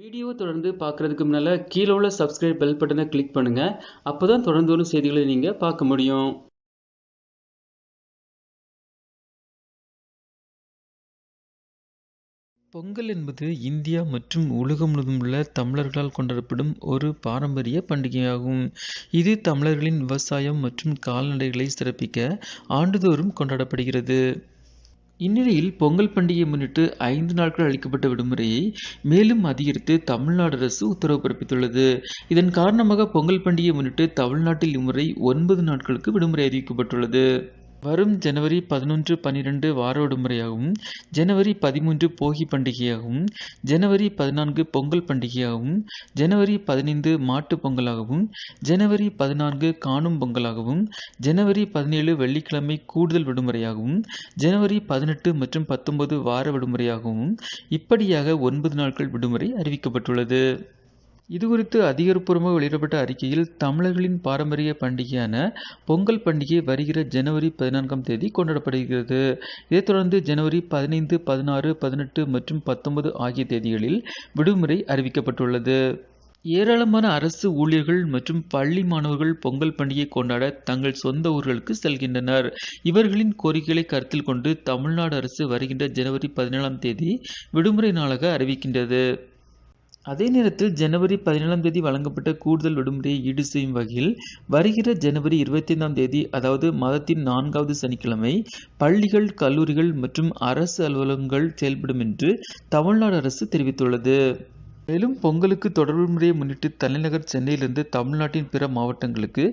Video தொடர்ந்து பார்க்குறதுக்கு முன்னால் கீழே உள்ள சப்ஸ்கிரைப் பெல் பட்டனை கிளிக் பண்ணுங்கள் அப்போ தான் தொடர்ந்து வரும் செய்திகளை நீங்கள் பார்க்க முடியும். பொங்கல் என்பது இந்தியா மற்றும் உலகம் முழுவதும் உள்ள தமிழர்களால் கொண்டாடப்படும் ஒரு பாரம்பரிய பண்டிகையாகும். இது தமிழர்களின் விவசாயம் மற்றும் கால்நடைகளை சிறப்பிக்க ஆண்டுதோறும் கொண்டாடப்படுகிறது. இந்நிலையில் பொங்கல் பண்டிகையை முன்னிட்டு ஐந்து நாட்கள் அளிக்கப்பட்ட விடுமுறையை மேலும் அதிகரித்து தமிழ்நாடு அரசு உத்தரவு பிறப்பித்துள்ளது. இதன் காரணமாக பொங்கல் பண்டிகையை முன்னிட்டு தமிழ்நாட்டில் இம்முறை ஒன்பது நாட்களுக்கு விடுமுறை அறிவிக்கப்பட்டுள்ளது. வரும் ஜனவரி பதினொன்று பன்னிரெண்டு வார விடுமுறையாகவும் ஜனவரி பதிமூன்று போகி பண்டிகையாகவும் ஜனவரி பதினான்கு பொங்கல் பண்டிகையாகவும் ஜனவரி பதினைந்து மாட்டு பொங்கலாகவும் ஜனவரி பதினான்கு காணும் பொங்கலாகவும் ஜனவரி பதினேழு வெள்ளிக்கிழமை கூடுதல் விடுமுறையாகவும் ஜனவரி பதினெட்டு மற்றும் பத்தொன்பது வார விடுமுறையாகவும் இப்படியாக ஒன்பது நாட்கள் விடுமுறை அறிவிக்கப்பட்டுள்ளது. இதுகுறித்து அதிகாரப்பூர்வமாக வெளியிடப்பட்ட அறிக்கையில் தமிழர்களின் பாரம்பரிய பண்டிகையான பொங்கல் பண்டிகை வருகிற ஜனவரி பதினான்காம் தேதி கொண்டாடப்படுகிறது. இதைத் தொடர்ந்து ஜனவரி பதினைந்து பதினாறு பதினெட்டு மற்றும் பத்தொன்பது ஆகிய தேதிகளில் விடுமுறை அறிவிக்கப்பட்டுள்ளது. ஏராளமான அரசு ஊழியர்கள் மற்றும் பள்ளி மாணவர்கள் பொங்கல் பண்டிகை கொண்டாட தங்கள் சொந்த ஊர்களுக்கு செல்கின்றனர். இவர்களின் கோரிக்கைகளை கருத்தில் கொண்டு தமிழ்நாடு அரசு வருகின்ற ஜனவரி பதினேழாம் தேதி விடுமுறை நாளாக அறிவிக்கின்றது. அதே நேரத்தில் ஜனவரி பதினேழாம் தேதி வழங்கப்பட்ட கூடுதல் விடுமுறையை ஈடு செய்யும் வகையில் வருகிற ஜனவரி இருபத்தி ஐந்தாம் தேதி அதாவது மாதத்தின் நான்காவது சனிக்கிழமை பள்ளிகள் கல்லூரிகள் மற்றும் அரசு அலுவலகங்கள் செயல்படும் என்று தமிழ்நாடு அரசு தெரிவித்துள்ளது. மேலும் பொங்கலுக்கு தொடர்பு முறையை முன்னிட்டு தலைநகர் சென்னையிலிருந்து தமிழ்நாட்டின் பிற மாவட்டங்களுக்கு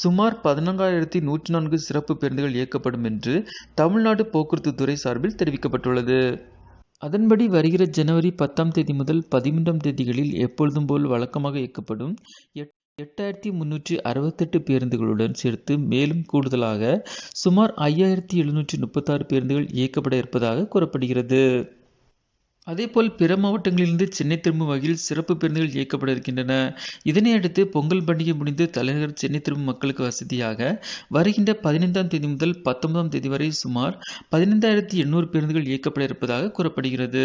சுமார் பதினான்காயிரத்தி நூற்றி நான்கு சிறப்பு பேருந்துகள் இயக்கப்படும் என்று தமிழ்நாடு போக்குவரத்து துறை சார்பில் தெரிவிக்கப்பட்டுள்ளது. அதன்படி வருகிற ஜனவரி பத்தாம் தேதி முதல் பதிமூன்றாம் தேதிகளில் எப்பொழுதும் போல் வழக்கமாக இயக்கப்படும் எட்டாயிரத்தி முன்னூற்றி அறுபத்தெட்டு பேருந்துகளுடன் சேர்த்து மேலும் கூடுதலாக சுமார் ஐயாயிரத்தி எழுநூற்றி முப்பத்தாறு பேருந்துகள் இயக்கப்பட இருப்பதாக கூறப்படுகிறது. அதேபோல் பிற மாவட்டங்களிலிருந்து சென்னை திரும்பும் வகையில் சிறப்பு பேருந்துகள் இயக்கப்பட இருக்கின்றன. இதனை அடுத்து பொங்கல் பண்டிகை முடிந்து தலைநகர் சென்னை திரும்பும் மக்களுக்கு வசதியாக வருகின்ற பதினைந்தாம் தேதி முதல் பத்தொன்பதாம் தேதி வரை சுமார் பதினைந்தாயிரத்தி எண்ணூறு பேருந்துகள் இயக்கப்பட இருப்பதாக கூறப்படுகிறது.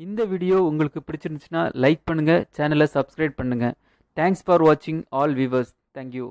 இந்த வீடியோ உங்களுக்கு பிடிச்சிருந்துச்சுன்னா லைக் பண்ணுங்கள் சேனலை சப்ஸ்கிரைப் பண்ணுங்கள் தேங்க்ஸ் ஃபார் வாட்சிங் ஆல் வியூவர்ஸ் தேங்க்யூ